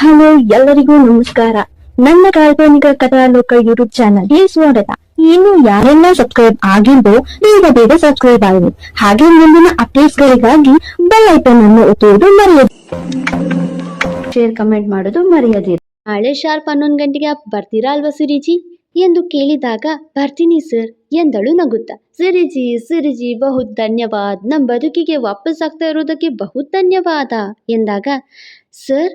Hello, ಎಲ್ಲರಿಗೂ ನಮಸ್ಕಾರ. ನನ್ನ ಕಾಲ್ಪನಿಕ ಕಥಾಲೋಕ ಯೂಟ್ಯೂಬ್ ಚಾನಲ್ಗೆ ಸ್ವಾಗತ. ಇನ್ನು ಯಾರೆಲ್ಲ ಸಬ್ಸ್ಕ್ರೈಬ್ ಆಗಿದ್ದು ಬೇಗ ಬೇಗ ಸಬ್ಸ್ಕ್ರೈಬ್ ಆಗಿ. ಹಾಗೆ ಮುಂದಿನ ಅಪ್ಡೇಟ್ಸ್ ಗಳಿಗಾಗಿ ಬೆಲ್ ಐಕನ್ ಅನ್ನು ಒತ್ತುವುದು ಮರೆಯದು ಶೇರ್ ಕಮೆಂಟ್ ಮಾಡೋದು ಮರೆಯದಿರಿ. ನಾಳೆ ಶಾರ್ಪ್ ಹನ್ನೊಂದು ಗಂಟೆಗೆ ಬರ್ತೀರಾ ಅಲ್ವಾ ಸಿರಿಜಿ? ಎಂದು ಕೇಳಿದಾಗ, ಬರ್ತೀನಿ ಸರ್ ಎಂದಳು ನಗುತ್ತಾ. ಸಿರಿಜಿ ಸಿರಿಜಿ ಬಹು ಧನ್ಯವಾದ. ನಮ್ಮ ಬದುಕಿಗೆ ವಾಪಸ್ ಆಗ್ತಾ ಇರೋದಕ್ಕೆ ಬಹು ಧನ್ಯವಾದ, ಎಂದಾಗ ಸರ್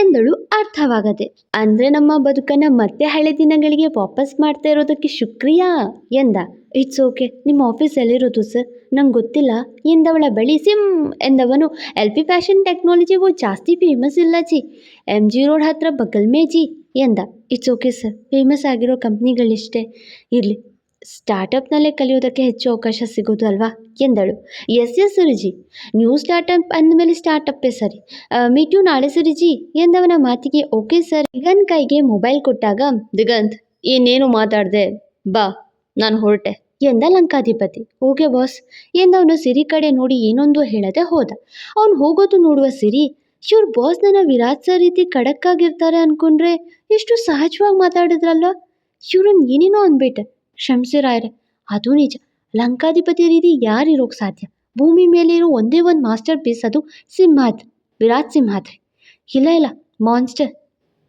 ಎಂದಳು ಅರ್ಥವಾಗದೆ. ಅಂದ್ರೆ ನಮ್ಮ ಬದುಕನ್ನ ಮತ್ತೆ ಹಳೆ ದಿನಗಳಿಗೆ ವಾಪಸ್ ಮಾಡ್ತಾ ಇರೋದಕ್ಕೆ ಶುಕ್ರಿಯಾ ಎಂದ. ಇಟ್ಸ್ ಓಕೆ ನಿಮ್ಮ ಆಫೀಸ್ ಎಲ್ಲಿರೋದು ಸರ್ ನಂಗೆ ಗೊತ್ತಿಲ್ಲ. ಎಂದವಳ ಬಳಿ ಸಿಮ್ ಎಂದವನು. ಎಲ್ ಪಿ ಫ್ಯಾಷನ್ ಟೆಕ್ನಾಲಜಿಗೂ ಜಾಸ್ತಿ ಫೇಮಸ್ ಇಲ್ಲ ಜಿ. ಎಂ ಜಿ ರೋಡ್ ಹತ್ರ ಬಗಲ್ಮೇ ಜಿ ಎಂದ. ಇಟ್ಸ್ ಓಕೆ ಸರ್ ಫೇಮಸ್ ಆಗಿರೋ ಕಂಪ್ನಿಗಳಿಷ್ಟೇ ಇರಲಿ. ಸ್ಟಾರ್ಟಪ್ನಲ್ಲೇ ಕಲಿಯೋದಕ್ಕೆ ಹೆಚ್ಚು ಅವಕಾಶ ಸಿಗೋದು ಅಲ್ವಾ? ಎಂದಳು. Yes yes, Suriji. New startup ಅಂದಮೇಲೆ ಸ್ಟಾರ್ಟಪ್ಪೇ ಸರಿ. ಮೀಟು ನಾಳೆ ಸುರಿಜಿ. ಎಂದವನ ಮಾತಿಗೆ, ಓಕೆ ಸರ್. ದಿಗಂತ್ ಕೈಗೆ ಮೊಬೈಲ್ ಕೊಟ್ಟಾಗ, ದಿಗಂತ್, ಇನ್ನೇನು ಮಾತಾಡ್ದೆ? ಬಾ, ನಾನು ಹೊರಟೆ. ಎಂದ ಲಂಕಾಧಿಪತಿ. Okay boss. ಎಂದವನು ಸಿರಿ ಕಡೆ ನೋಡಿ ಏನೊಂದು ಹೇಳದೆ ಹೋದ. ಅವನು ಹೋಗೋದು ನೋಡುವ ಸಿರಿ ಇವ್ರ ಬಾಸ್ ನನ್ನ ವಿರಾಟ್ ಸರ್ ರೀತಿ ಖಡಕ್ಕಾಗಿರ್ತಾರೆ ಅನ್ಕೊಂಡ್ರೆ, ಎಷ್ಟು ಸಹಜವಾಗಿ ಮಾತಾಡಿದ್ರಲ್ವ? ಇವ್ರನ್ನ ಏನೇನೋ ಅಂದ್ಬಿಟ್ಟೆ. ಕ್ಷಮಿಸಿ ರಾಯರೆ ಅದು ನಿಜ. ಲಂಕಾಧಿಪತಿ ರೀತಿ ಯಾರಿರೋಕ್ ಸಾಧ್ಯ? ಭೂಮಿ ಮೇಲಿರೋ ಒಂದೇ ಒಂದು ಮಾಸ್ಟರ್ ಪೀಸ್ ಅದು ಸಿಂಹಾದ್ರಿ, ವಿರಾಟ್ ಸಿಂಹಾದ್ರಿ. ಇಲ್ಲ ಇಲ್ಲ, ಮಾನ್ಸ್ಟರ್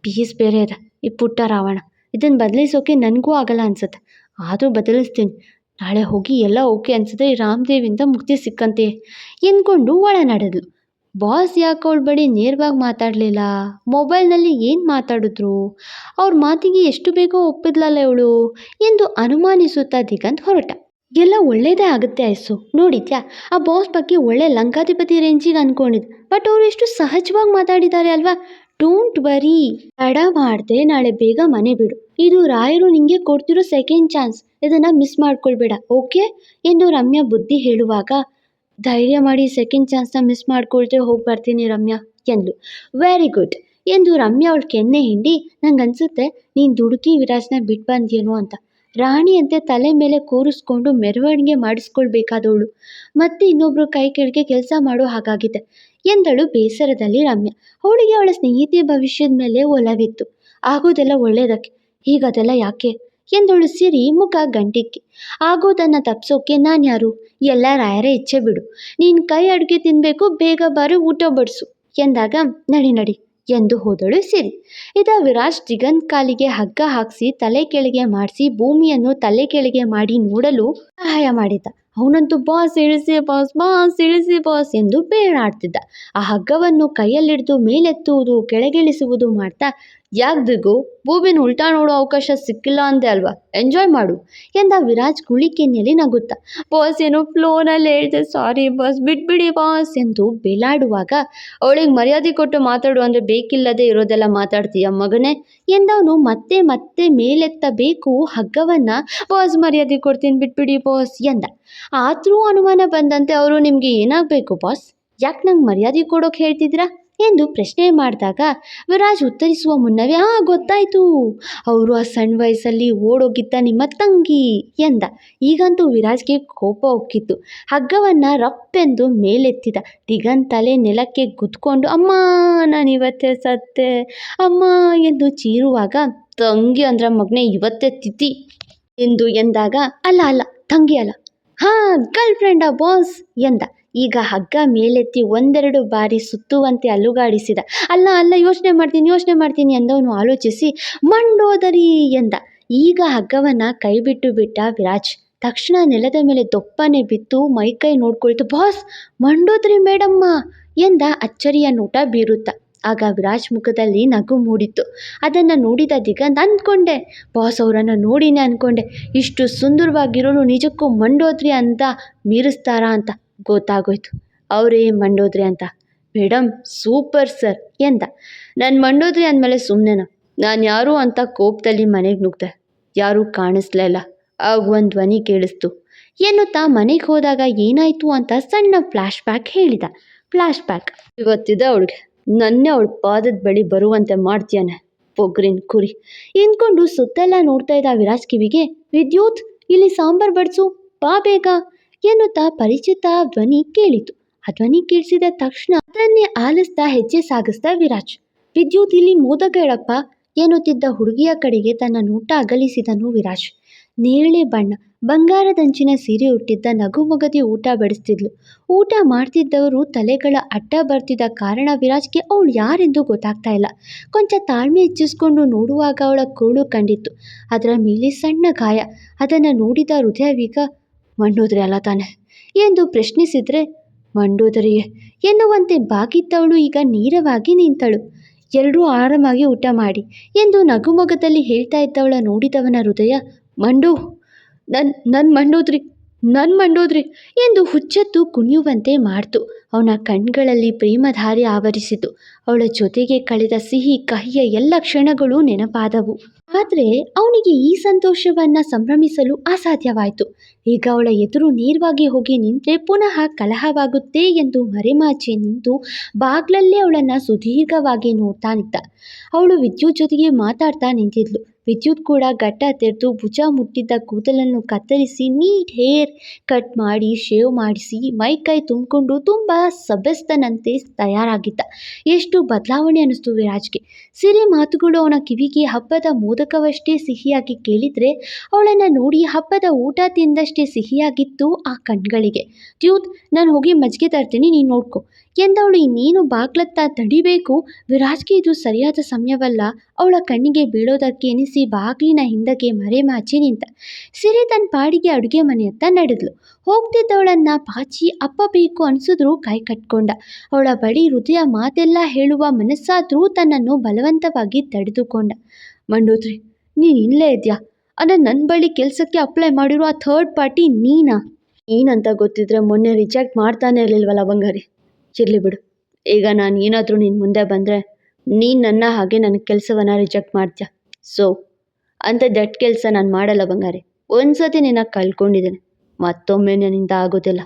ಪೀಸ್ ಬೇರೆ ಅದ ಈ ಪುಟ್ಟ ರಾವಣ. ಇದನ್ನು ಬದಲಿಸೋಕೆ ನನಗೂ ಆಗಲ್ಲ ಅನ್ಸುತ್ತೆ. ಆದರೂ ಬದಲಿಸ್ತೀನಿ. ನಾಳೆ ಹೋಗಿ ಎಲ್ಲ ಓಕೆ ಅನ್ಸಿದ್ರೆ ಈ ರಾಮದೇವಿಂದ ಮುಕ್ತಿ ಸಿಕ್ಕಂತೆ ಎಂದ್ಕೊಂಡು ಒಳ ನಡೆದ್ಲು ಬಾಸ್ ಯಾಕೆ ಅವಳ ಬಳಿ ನೇರವಾಗಿ ಮಾತಾಡಲಿಲ್ಲ? ಮೊಬೈಲ್ನಲ್ಲಿ ಏನು ಮಾತಾಡಿದ್ರು? ಅವ್ರ ಮಾತಿಗೆ ಎಷ್ಟು ಬೇಗ ಒಪ್ಪಿದ್ಲಲ್ಲ ಇವಳು? ಎಂದು ಅನುಮಾನಿಸುತ್ತಾ ದಿಗಂತ್ ಹೊರಟ. ಎಲ್ಲ ಒಳ್ಳೇದೇ ಆಗುತ್ತೆ ಆಯಸ್ಸು ನೋಡಿದ್ಯಾ? ಆ ಬಾಸ್ ಬಗ್ಗೆ ಒಳ್ಳೆ ಲಂಕಾಧಿಪತಿ ರೇಂಜಿಗೆ ಅನ್ಕೊಂಡಿದ್. ಬಟ್ ಅವರು ಎಷ್ಟು ಸಹಜವಾಗಿ ಮಾತಾಡಿದ್ದಾರೆ ಅಲ್ವಾ? Don't worry. ತಡ ಮಾಡದೆ ನಾಳೆ ಬೇಗ ಮನೆ ಬಿಡು. ಇದು ರಾಯರು ನಿಂಗೆ ಕೊಡ್ತಿರೋ ಸೆಕೆಂಡ್ ಚಾನ್ಸ್. ಇದನ್ನ ಮಿಸ್ ಮಾಡ್ಕೊಳ್ಬೇಡ, ಓಕೆ? ಎಂದು ರಮ್ಯಾ ಬುದ್ಧಿ ಹೇಳುವಾಗ ಧೈರ್ಯ ಮಾಡಿ ಸೆಕೆಂಡ್ ಚಾನ್ಸ್ನ ಮಿಸ್ ಮಾಡ್ಕೊಳ್ದೆ ಹೋಗಿ ಬರ್ತೀನಿ ರಮ್ಯಾ, ಎಂದ್ಲು. ವೆರಿ ಗುಡ್ ಎಂದು ರಮ್ಯಾ ಅವಳು ಕೆನ್ನೆ ಹಿಂಡಿ, ನಂಗೆ ಅನ್ಸುತ್ತೆ ನೀನು ದುಡುಕಿ ವಿರಾಜ್ನ ಬಿಟ್ಟು ಬಂದೇನು ಅಂತ. ರಾಣಿಯಂತೆ ತಲೆ ಮೇಲೆ ಕೂರಿಸ್ಕೊಂಡು ಮೆರವಣಿಗೆ ಮಾಡಿಸ್ಕೊಳ್ಬೇಕಾದವಳು. ಮತ್ತೆ ಇನ್ನೊಬ್ರು ಕೈ ಕೆಳಗೆ ಕೆಲಸ ಮಾಡೋ ಹಾಗಾಗಿದೆ, ಎಂದಳು ಬೇಸರದಲ್ಲಿ ರಮ್ಯಾ. ಅವಳಿಗೆ ಅವಳ ಸ್ನೇಹಿತೆಯ ಭವಿಷ್ಯದ ಮೇಲೆ ಒಲವಿತ್ತು. ಆಗೋದೆಲ್ಲ ಒಳ್ಳೆಯದಕ್ಕೆ ಈಗ ಅದೆಲ್ಲ ಯಾಕೆ? ಎಂದಳು ಸಿರಿ ಮುಖ ಗಂಟಿಕ್ಕಿ ಆಗೋದನ್ನು ತಪ್ಸೋಕೆ ನಾನು ಯಾರು? ಎಲ್ಲ ರಾಯರೇ ಇಚ್ಛೆ ಬಿಡು. ನೀನು ಕೈ ಅಡುಗೆ ತಿನ್ಬೇಕು, ಬೇಗ ಬಾರಿ ಊಟ ಬಡಿಸು, ಎಂದಾಗ ನಡಿ ನಡಿ, ಎಂದು ಹೋದಳು ಸಿರಿ. ಇದ ವಿರಾಜ್ ಜಿಗನ್ ಕಾಲಿಗೆ ಹಗ್ಗ ಹಾಕಿಸಿ ತಲೆ ಕೆಳಗೆ ಮಾಡಿಸಿ ಭೂಮಿಯನ್ನು ತಲೆ ಕೆಳಗೆ ಮಾಡಿ ನೋಡಲು ಸಹಾಯ ಮಾಡಿದ್ದ ಅವನಂತೂ, ಬಾಸ್, ಇಳಿಸಿ, ಬಾಸ್ ಬಾಸ್, ಇಳಿಸಿ, ಬಾಸ್, ಎಂದು ಬೇಡಾಡ್ತಿದ್ದ. ಆ ಹಗ್ಗವನ್ನು ಕೈಯಲ್ಲಿಡಿದು ಮೇಲೆತ್ತುವುದು, ಕೆಳಗಿಳಿಸುವುದು ಮಾಡ್ತಾ ಯಾಗ್ದಿಗೂ ಭೂಮಿನ ಉಲ್ಟಾ ನೋಡೋ ಅವಕಾಶ ಸಿಕ್ಕಿಲ್ಲ ಅಂದೆ ಅಲ್ವಾ? ಎಂಜಾಯ್ ಮಾಡು. ಎಂದ ವಿರಾಜ್ ಕುಳಿಕೆನ್ನೆಯಲ್ಲಿ ನಗುತ್ತಾ ಬಾಸ್ ಏನೋ ಫ್ಲೋನಲ್ಲಿ ಹೇಳ್ದೆ ಸಾರಿ ಬಾಸ್ ಬಿಟ್ಬಿಡಿ ಬಾಸ್ ಎಂದು ಬೇಲಾಡುವಾಗ, ಅವಳಿಗೆ ಮರ್ಯಾದೆ ಕೊಟ್ಟು ಮಾತಾಡು, ಅಂದರೆ ಬೇಕಿಲ್ಲದೆ ಇರೋದೆಲ್ಲ ಮಾತಾಡ್ತೀಯ, ಮಗನೇ? ಎಂದವನು ಮತ್ತೆ ಮತ್ತೆ ಮೇಲೆತ್ತಬೇಕು ಹಗ್ಗವನ್ನು ಬಾಸ್ ಮರ್ಯಾದೆ ಕೊಡ್ತೀನಿ, ಬಿಟ್ಬಿಡಿ ಬಾಸ್ ಎಂದ. ಆದರೂ ಅನುಮಾನ ಬಂದಂತೆ, ಅವರು ನಿಮಗೆ ಏನಾಗಬೇಕು ಬಾಸ್ ಯಾಕೆ ನಂಗೆ ಮರ್ಯಾದೆ ಕೊಡೋಕೆ ಹೇಳ್ತಿದ್ದೀರಾ? ಎಂದು ಪ್ರಶ್ನೆ ಮಾಡಿದಾಗ ವಿರಾಜ್ ಉತ್ತರಿಸುವ ಮುನ್ನವೇ ಆ ಗೊತ್ತಾಯಿತು. ಅವರು ಆ ಸಣ್ಣ ವಯಸ್ಸಲ್ಲಿ ಓಡೋಗಿದ್ದ ನಿಮ್ಮ ತಂಗಿ ಎಂದ. ಈಗಂತೂ ವಿರಾಜ್ಗೆ ಕೋಪ ಹೊಕ್ಕಿತ್ತು ಹಗ್ಗವನ್ನು ರಪ್ಪೆಂದು ಮೇಲೆತ್ತಿದ. ದಿಗನ್ ತಲೆ ನೆಲಕ್ಕೆ ಗುದ್ಕೊಂಡು, ಅಮ್ಮ, ನಾನು ಇವತ್ತೇ ಸತ್ತೆ. ಅಮ್ಮ ಎಂದು ಚೀರುವಾಗ, ತಂಗಿ ಅಂದ್ರೆ ಮಗನೇ ಇವತ್ತೆ ತಿತಿ ಎಂದು ಎಂದಾಗ, ಅಲ್ಲ ಅಲ್ಲ, ತಂಗಿ ಅಲ್ಲ. ಹಾ, ಗರ್ಲ್ ಫ್ರೆಂಡ, ಬಾಸ್ ಎಂದ. ಈಗ ಹಗ್ಗ ಮೇಲೆತ್ತಿ ಒಂದೆರಡು ಬಾರಿ ಸುತ್ತುವಂತೆ ಅಲುಗಾಡಿಸಿದ, ಅಲ್ಲ ಅಲ್ಲ, ಯೋಚನೆ ಮಾಡ್ತೀನಿ ಯೋಚನೆ ಮಾಡ್ತೀನಿ ಎಂದವನು ಆಲೋಚಿಸಿ, ಮಂಡೋದರಿ ಎಂದ. ಈಗ ಹಗ್ಗವನ್ನು ಕೈ ಬಿಟ್ಟು ಬಿಟ್ಟ ವಿರಾಜ್, ತಕ್ಷಣ ನೆಲದ ಮೇಲೆ ದೊಪ್ಪನೆ ಬಿತ್ತು ಮೈಕೈ ನೋಡ್ಕೊಳ್ತು, ಬಾಸ್, ಮಂಡೋದ್ರಿ ಮೇಡಮ್ಮ ಎಂದ ಅಚ್ಚರಿಯ ನೋಟ ಬೀರುತ್ತ. ಆಗ ವಿರಾಜ್ ಮುಖದಲ್ಲಿ ನಗು ಮೂಡಿತ್ತು. ಅದನ್ನು ನೋಡಿದ ದಿಗಂತ, ಅಂದ್ಕೊಂಡೆ, ಬಾಸ್ ಅವರನ್ನು ನೋಡಿನೇ ಅಂದ್ಕೊಂಡೆ, ಇಷ್ಟು ಸುಂದರವಾಗಿರೋನು ನಿಜಕ್ಕೂ ಮಂಡೋದ್ರಿ ಅಂತ ಮೀರಿಸ್ತಾರಾ ಅಂತ. ಗೊತ್ತಾಗೋಯ್ತು. ಅವರೇ ಮಂಡೋದ್ರಿ ಅಂತ. ಮೇಡಮ್ ಸೂಪರ್ ಸರ್ ಎಂದ. ನಾನು ಮಂಡೋದ್ರಿ ಅಂದಮೇಲೆ ಸುಮ್ಮನೆನ ನಾನು ಯಾರು ಅಂತ ಕೋಪದಲ್ಲಿ ಮನೆಗೆ ನುಗ್ದೆ. ಯಾರೂ ಕಾಣಿಸ್ಲಿಲ್ಲ ಆಗ ಒಂದು ಧ್ವನಿ ಕೇಳಿಸ್ತು. ಎನ್ನುತ್ತಾ ಮನೆಗೆ ಹೋದಾಗ ಏನಾಯಿತು ಅಂತ ಸಣ್ಣ ಫ್ಲ್ಯಾಶ್ ಬ್ಯಾಕ್ ಹೇಳಿದ. Flashback. ಇವತ್ತಿದೆ ಅವಳಿಗೆ. ನನ್ನೇ ಅವಳ ಪಾದದ ಬಳಿ ಬರುವಂತೆ ಮಾಡ್ತೀಯಾನೆ. ಪೊಗ್ರಿನ್ ಕುರಿ. ಎಂದ್ಕೊಂಡು ಸುತ್ತೆಲ್ಲ ನೋಡ್ತಾ ಇದ್ದ ವಿರಾಜ್ ಕಿವಿಗೆ, ವಿದ್ಯುತ್, ಇಲ್ಲಿ ಸಾಂಬಾರ್ ಬಡಿಸು. ಬಾ ಬೇಗ. ಎನ್ನುತ್ತಾ ಪರಿಚಿತ ಧ್ವನಿ ಕೇಳಿತು. ಆ ಧ್ವನಿ ಕೇಳಿಸಿದ ತಕ್ಷಣ ಅದನ್ನೇ ಆಲಿಸ್ತಾ ಹೆಜ್ಜೆ ಸಾಗಿಸ್ತಾ ವಿರಾಜ್. ವಿದ್ಯುತ್ ಇಲ್ಲಿ ಮೋದಕ ಎನ್ನುತ್ತಿದ್ದ ಹುಡುಗಿಯ ಕಡೆಗೆ ತನ್ನ ನೋಟ ಅಗಲಿಸಿದನು ವಿರಾಜ್. ನೇರಳೆ ಬಣ್ಣ ಬಂಗಾರದಂಚಿನ ಸೀರೆ ಉಟ್ಟಿದ್ದ ನಗುಮಗದಿ ಊಟ ಬಡಿಸ್ತಿದ್ಲು. ಊಟ ಮಾಡ್ತಿದ್ದವರು ತಲೆಗಳ ಅಡ್ಡ ಬರ್ತಿದ್ದ ಕಾರಣ ವಿರಾಜ್ಗೆ ಅವಳು ಯಾರೆಂದು ಗೊತ್ತಾಗ್ತಾ ಇಲ್ಲ. ಕೊಂಚ ತಾಳ್ಮೆ ಹೆಚ್ಚಿಸ್ಕೊಂಡು ನೋಡುವಾಗ ಅವಳ ಕೋಳು ಕಂಡಿತ್ತು. ಅದರ ಮೇಲೆ ಸಣ್ಣ ಗಾಯ. ಅದನ್ನು ನೋಡಿದ ಹೃದಯವೀಗ ಮಂಡೋದ್ರಿ ಅಲ್ಲ ತಾನೆ. ಎಂದು ಪ್ರಶ್ನಿಸಿದರೆ, ಮಂಡೋದರಿಯೇ, ಎನ್ನುವಂತೆ ಬಾಗಿದ್ದವಳು ಈಗ ನೇರವಾಗಿ ನಿಂತಳು. ಎಲ್ಲರೂ ಆರಾಮಾಗಿ ಊಟ ಮಾಡಿ ಎಂದು ನಗುಮೊಗದಲ್ಲಿ ಹೇಳ್ತಾ ಇದ್ದವಳ ನೋಡಿದವನ ಹೃದಯ ಮಂಡು ನನ್ನ ನನ್ನ ಮಂಡೋದ್ರಿ. ನನ್ನ ಮಂಡೋದ್ರಿ. ಎಂದು ಹುಚ್ಚೆತ್ತು ಕುಣಿಯುವಂತೆ ಮಾಡ್ತು. ಅವನ ಕಣ್ಗಳಲ್ಲಿ ಪ್ರೇಮಧಾರಿ ಆವರಿಸಿತು. ಅವಳ ಜೊತೆಗೆ ಕಳೆದ ಸಿಹಿ ಕಹಿಯ ಎಲ್ಲ ಕ್ಷಣಗಳು ನೆನಪಾದವು. ಆದರೆ ಅವನಿಗೆ ಈ ಸಂತೋಷವನ್ನು ಸಂಭ್ರಮಿಸಲು ಅಸಾಧ್ಯವಾಯಿತು. ಈಗ ಅವಳ ಎದುರು ನೇರವಾಗಿ ಹೋಗಿ ನಿಂತರೆ ಪುನಃ ಕಲಹವಾಗುತ್ತೆ ಎಂದು ಮರೆಮಾಚೆ ನಿಂತು ಬಾಗ್ಲಲ್ಲೇ ಅವಳನ್ನು ಸುದೀರ್ಘವಾಗಿ ನೋಡ್ತಾ ನಿಂತ. ಅವಳು ವಿದ್ಯುತ್ ಜೊತೆಗೆ ಮಾತಾಡ್ತಾ ನಿಂತಿದ್ಲು. ವಿದ್ಯುತ್ ಕೂಡ ಗಟ್ಟ ತೆರೆದು ಭುಜ ಮುಟ್ಟಿದ್ದ ಕೂದಲನ್ನು ಕತ್ತರಿಸಿ ನೀಟ್ ಹೇರ್ ಕಟ್ ಮಾಡಿ ಶೇವ್ ಮಾಡಿಸಿ ಮೈ ಕೈ ತುಂಬಿಕೊಂಡು ತುಂಬ ಸಬೆಸ್ತನಂತೆ ತಯಾರಾಗಿದ್ದ. ಎಷ್ಟು ಬದಲಾವಣೆ ಅನ್ನಿಸ್ತು ವಿರಾಜ್ಗೆ. ಸಿರಿ ಮಾತುಗಳು ಅವನ ಕಿವಿಗೆ ಹಬ್ಬದ ಮೋದಕವಷ್ಟೇ ಸಿಹಿಯಾಗಿ ಕೇಳಿದರೆ ಅವಳನ್ನು ನೋಡಿ ಹಬ್ಬದ ಊಟ ತಿಂದಷ್ಟೇ ಸಿಹಿಯಾಗಿತ್ತು ಆ ಕಣ್ಗಳಿಗೆ. ಟ್ಯೂತ್ ನಾನು ಹೋಗಿ ಮಜ್ಜಿಗೆ ತರ್ತೀನಿ, ನೀನು ನೋಡ್ಕೊ. ಎಂದವಳು ಇನ್ನೇನು ಬಾಗ್ಲತ್ತ ತಡಿಬೇಕು? ವಿರಾಜ್ಗೆ ಇದು ಸರಿಯಾದ ಸಮಯವಲ್ಲ. ಅವಳ ಕಣ್ಣಿಗೆ ಬೀಳೋದಕ್ಕೆ ಎನಿಸಿ ಬಾಗಿಲಿನ ಹಿಂದಕ್ಕೆ ಮರೆಮಾಚಿ ನಿಂತ ಸಿರಿ ತನ್ನ ಪಾಡಿಗೆ ಅಡುಗೆ ಮನೆಯತ್ತ ನಡೆದ್ಲು. ಹೋಗ್ತಿದ್ದವಳನ್ನ ಪಾಚಿ ಅಪ್ಪ ಬೇಕು ಅನಿಸಿದ್ರು ಕೈ ಕಟ್ಕೊಂಡ. ಅವಳ ಬಳಿ ಹೃದಯ ಮಾತೆಲ್ಲ ಹೇಳುವ ಮನಸ್ಸಾದ್ರೂ ತನ್ನನ್ನು ಬಲವಂತವಾಗಿ ತಡೆದುಕೊಂಡ. ಮಂಡೋದ್ರಿ ನೀನು ಇಲ್ಲೇ ಇದೆಯಾ? ಅಂದರೆ ನನ್ನ ಬಳಿ ಕೆಲಸಕ್ಕೆ ಅಪ್ಲೈ ಮಾಡಿರೋ ಆ ಥರ್ಡ್ ಪಾರ್ಟಿ ನೀನಾ? ಏನಂತ ಗೊತ್ತಿದ್ರೆ ಮೊನ್ನೆ ರಿಜೆಕ್ಟ್ ಮಾಡ್ತಾನೆ ಇರಲಿಲ್ವಲ್ಲ ಬಂಗಾರಿ? ಇರಲಿ ಬಿಡು. ಈಗ ನಾನು ಏನಾದರೂ ನಿನ್ನ ಮುಂದೆ ಬಂದರೆ ನೀನು ನನ್ನ ಹಾಗೆ ನನ್ನ ಕೆಲಸವನ್ನು ರಿಜೆಕ್ಟ್ ಮಾಡ್ತೀಯ? ಸೊ ಅಂತ ದಟ್ ಕೆಲಸ ನಾನು ಮಾಡಲ್ಲ ಬಂಗಾರೆ. ಒಂದು ಸತಿ ನಿನ್ನ ಕಳ್ಕೊಂಡಿದ್ದೇನೆ. ಮತ್ತೊಮ್ಮೆ ನನ್ನಿಂದ ಆಗೋದಿಲ್ಲ.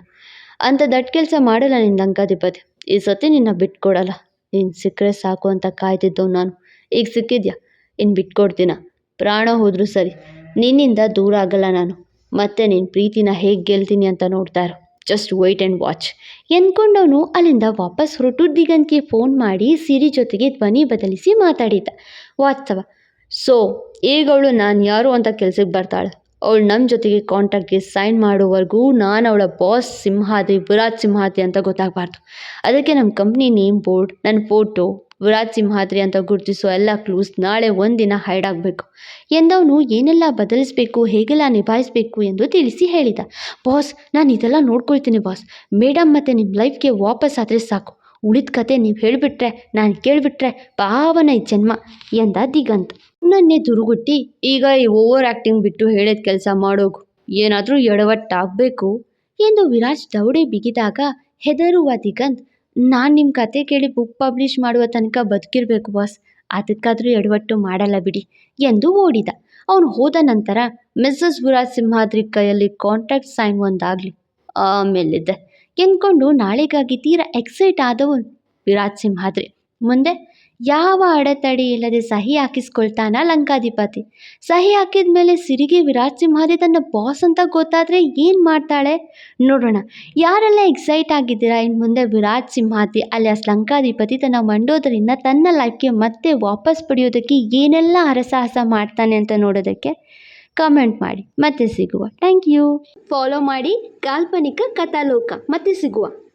ಅಂತ ದಟ್ ಕೆಲಸ ಮಾಡಲ್ಲ ನಿನ್ನ ಅಂಕಾಧಿಪತಿ ಈ ಸತಿ ನಿನ್ನ ಬಿಟ್ಕೊಡಲ್ಲ. ನೀನು ಸಿಕ್ಕರೆ ಸಾಕು ಅಂತ ಕಾಯ್ತಿದ್ದವು ನಾನು. ಈಗ ಸಿಕ್ಕಿದ್ಯಾ? ಇನ್ನು ಬಿಟ್ಕೊಡ್ತೀನ. ಪ್ರಾಣ ಹೋದರೂ ಸರಿ. ನಿನ್ನಿಂದ ದೂರ ಆಗಲ್ಲ ನಾನು. ಮತ್ತೆ ನಿನ್ನ ಪ್ರೀತಿನ ಹೇಗೆ ಗೆಲ್ತೀನಿ ಅಂತ ನೋಡ್ತಾ ಇರು. ಜಸ್ಟ್ ವೆಯ್ಟ್ ಆ್ಯಂಡ್ ವಾಚ್ ಎಂದ್ಕೊಂಡವನು ಅಲ್ಲಿಂದ ವಾಪಸ್ ಹೊರಟು ದಿಗಂತ್ಗೆ ಫೋನ್ ಮಾಡಿ ಸಿರಿ ಜೊತೆಗೆ ಧ್ವನಿ ಬದಲಿಸಿ ಮಾತಾಡಿದ್ದ ವಾಸ್ತವ ಸೊ ಈಗ ಅವಳು ನಾನು ಯಾರು ಅಂತ ಕೆಲ್ಸಕ್ಕೆ ಬರ್ತಾಳೆ? ಅವಳು ನಮ್ಮ ಜೊತೆಗೆ ಕಾಂಟ್ಯಾಕ್ಟ್ಗೆ ಸೈನ್ ಮಾಡೋವರೆಗೂ ನಾನು ಅವಳ ಬಾಸ್ ಸಿಂಹಾದ್ರಿ ವಿರಾಟ್ ಸಿಂಹಾದ್ರಿ ಅಂತ ಗೊತ್ತಾಗಬಾರ್ದು. ಅದಕ್ಕೆ ನಮ್ಮ ಕಂಪ್ನಿ ನೇಮ್ ಬೋರ್ಡ್ ನನ್ನ ಫೋಟೋ ವಿರಾಟ್ ಸಿಂಹಾದ್ರಿ ಅಂತ ಗುರುತಿಸೋ ಎಲ್ಲ ಕ್ಲೂಸ್ ನಾಳೆ ಒಂದಿನ ಹೈಡ್ ಆಗಬೇಕು. ಎಂದವನು ಏನೆಲ್ಲ ಬದಲಿಸಬೇಕು, ಹೇಗೆಲ್ಲ ನಿಭಾಯಿಸಬೇಕು ಎಂದು ತಿಳಿಸಿ ಹೇಳಿದ. ಬಾಸ್ ನಾನು ಇದೆಲ್ಲ ನೋಡ್ಕೊಳ್ತೀನಿ ಬಾಸ್ ಮೇಡಮ್ ಮತ್ತು ನಿಮ್ಮ ಲೈಫ್ಗೆ ವಾಪಸ್ ಆದರೆ ಸಾಕು. ಉಳಿದ ಕತೆ ನೀವು ಹೇಳಿಬಿಟ್ರೆ, ನಾನು ಕೇಳಿಬಿಟ್ರೆ ಪಾವನ ಈ ಜನ್ಮ ಎಂದ ದಿಗಂತ್. ನನ್ನೇ ದುರುಗುಟ್ಟಿ, ಈಗ ಈ ಓವರ್ ಆ್ಯಕ್ಟಿಂಗ್ ಬಿಟ್ಟು ಹೇಳಿದ ಕೆಲಸ ಮಾಡೋಗು. ಏನಾದರೂ ಎಡವಟ್ಟಾಗಬೇಕು ಎಂದು ವಿರಾಜ್ ದೌಡೆ ಬಿಗಿದಾಗ ಹೆದರುವ ದಿಗಂತ್ ನಾನು ನಿಮ್ಮ ಕತೆ ಕೇಳಿ ಬುಕ್ ಪಬ್ಲಿಷ್ ಮಾಡುವ ತನಕ ಬದುಕಿರಬೇಕು ಬಾಸ್ ಅದಕ್ಕಾದರೂ ಎಡವಟ್ಟು ಮಾಡಲ್ಲ ಬಿಡಿ, ಎಂದು ಓಡಿದ. ಅವನು ಹೋದ ನಂತರ ಮಿಸ್ಸಸ್ ಬುರಾಜ್ ಸಿಂಹಾದ್ರಿ ಕೈಯಲ್ಲಿ ಕಾಂಟ್ರಾಕ್ಟ್ ಸೈನ್ ಒಂದಾಗಲಿ. ಆಮೇಲಿದ್ದೆ ಎಂದ್ಕೊಂಡು ನಾಳೆಗಾಗಿ ತೀರಾ ಎಕ್ಸೈಟ್ ಆದವನು ವಿರಾಜ್ ಸಿಂಹಾದ್ರಿ. ಮುಂದೆ ಯಾವ ಅಡೆತಡೆ ಇಲ್ಲದೆ ಸಹಿ ಹಾಕಿಸ್ಕೊಳ್ತಾನ ಲಂಕಾಧಿಪತಿ. ಸಹಿ ಹಾಕಿದ ಮೇಲೆ ಸಿರಿಗೆ ವಿರಾಟ್ ಸಿಂಹಾದಿ ತನ್ನ ಬಾಸ್ ಅಂತ ಗೊತ್ತಾದರೆ ಏನು ಮಾಡ್ತಾಳೆ? ನೋಡೋಣ. ಯಾರೆಲ್ಲ ಎಕ್ಸೈಟ್ ಆಗಿದ್ದೀರಾ? ಇನ್ನು ಮುಂದೆ ವಿರಾಟ್ ಸಿಂಹಾದಿ, ಅಲಿಯಾಸ್ ಲಂಕಾಧಿಪತಿ ತನ್ನ ಮಂಡೋದರಿಂದ ತನ್ನ ಲೈಫ್ಗೆ ಮತ್ತೆ ವಾಪಸ್ ಪಡೆಯೋದಕ್ಕೆ ಏನೆಲ್ಲ ಹರಸಾಹಸ ಮಾಡ್ತಾನೆ ಅಂತ ನೋಡೋದಕ್ಕೆ ಕಮೆಂಟ್ ಮಾಡಿ. ಮತ್ತೆ ಸಿಗುವ. ಥ್ಯಾಂಕ್ ಯು ಫಾಲೋ ಮಾಡಿ ಕಾಲ್ಪನಿಕ ಕಥಾಲೋಕ. ಮತ್ತೆ ಸಿಗುವ.